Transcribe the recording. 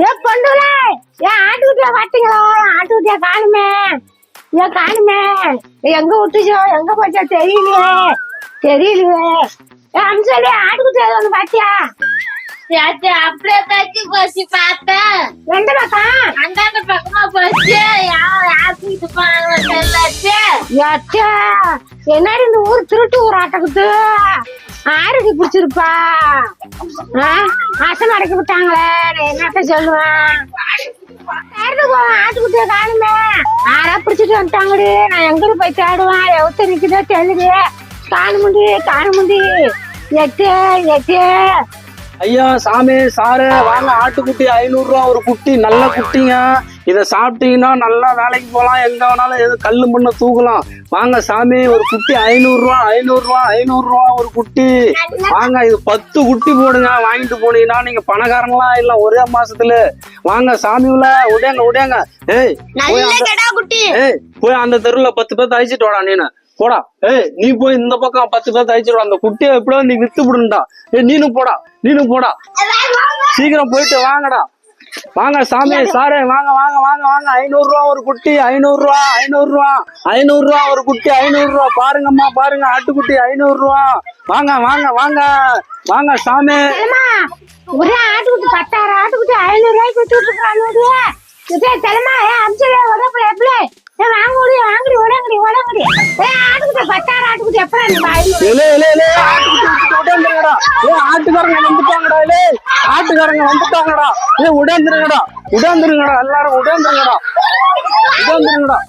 ஏ பொண்டுல ஏன் ஆட்டுக்குட்டியா பாத்தீங்களா? ஆட்டுக்குட்டியா காணுமே ஏன் காணுமே. எங்க விட்டுச்சோ எங்க போச்சோ தெரியலையே தெரியலையே. ஏ அம்சலே ஆட்டுக்குட்டியா ஒண்ணு பாத்தியா? அப்படியே தச்சு போச்சு பார்த்தேன். எந்த பக்கம்? அந்தாண்ட பக்கமா போச்சு. யார் யார் தூக்கிட்டு போனாங்க ஏச்சே என்னடி இந்த ஊர் திருட்டு ஊர் ஆட்டக்குது ஆருக்கு பிடிச்சிருப்பா. ஆ? அசம் அடக்கி விட்டாங்களே என்னத்த சொல்லுவேன்? தேடுது போவேன் ஆட்டுக்குட்டிய காணுமே ஆறா பிடிச்சிட்டு வந்துட்டாங்கடி. நான் எங்கிட்டு போய் தேடுவேன்? எவ்வளோ நிக்குதோ தெரியல காணுமுண்டி காணுமுண்டி எட்டே எட்டே. ஐயா சாமி சாரு வாங்க ஆட்டுக்குட்டி ஐநூறு ரூபா ஒரு குட்டி நல்ல குட்டிங்க. இத சாப்பிட்டீங்கன்னா நல்லா வேலைக்கு போலாம் எங்க வேணாலும் எது கல்லு மண்ணு தூக்கலாம். வாங்க சாமி ஒரு குட்டி ஐநூறு ரூபா ஐநூறு ரூபா ஐநூறு ரூபா ஒரு குட்டி. வாங்க இது பத்து குட்டி போடுங்க. வாங்கிட்டு போனீங்கன்னா நீங்க பணக்காரங்களா இல்ல ஒரே மாசத்துல. வாங்க சாமி உள்ள உடையாங்க உடையாங்க. ஏய் ஏய் போய் அந்த தெருல பத்து பேர் அழிச்சிட்டு வாடா நீனு. போடா. ஏய் நீ போய் இந்த பக்கம் பத்து பேர் வா. அந்த குட்டியை எப்படியோ நீ வித்து விடுண்டா ஏய் நீனும் போடா நீனும் போடா. சீக்கிரம் போயிட்டு வாங்கடா. வாங்க சாமி சாரே வாங்க வாங்க வாங்க வாங்க. ஐநூறு ரூபா ஒரு குட்டி ஐநூறு ரூபா ஐநூறு ரூபா ஐநூறு ரூபா ஒரு குட்டி ஐநூறு ரூபா பாருங்கம்மா பாருங்க ஆட்டுக்குட்டி ஐநூறு ரூபா வாங்க வாங்க வாங்க. வாங்க சாமி. ஒரே ஆட்டுக்குட்டி பத்தாயிரம் ஆட்டுக்குட்டி ஐநூறு ரூபாய்க்கு விட்டு விட்டுருக்காங்க தலைமா ஏ அம்சலே உடம்புல எப்படி? ஏ வாங்க முடியும் வாங்கடி ஆட்டுக்குட்டி எப்படா நீ ஐநூறு இலே, இலே, இலே, ஆட்டுக்குட்டி விட்டுட்டு உடையாந்துருங்கடா. ஆட்டுக்காரங்க வந்துட்டாங்கடா இலே. ஆட்டுக்காரங்க வந்துட்டாங்கடா ஏ எல்லாரும்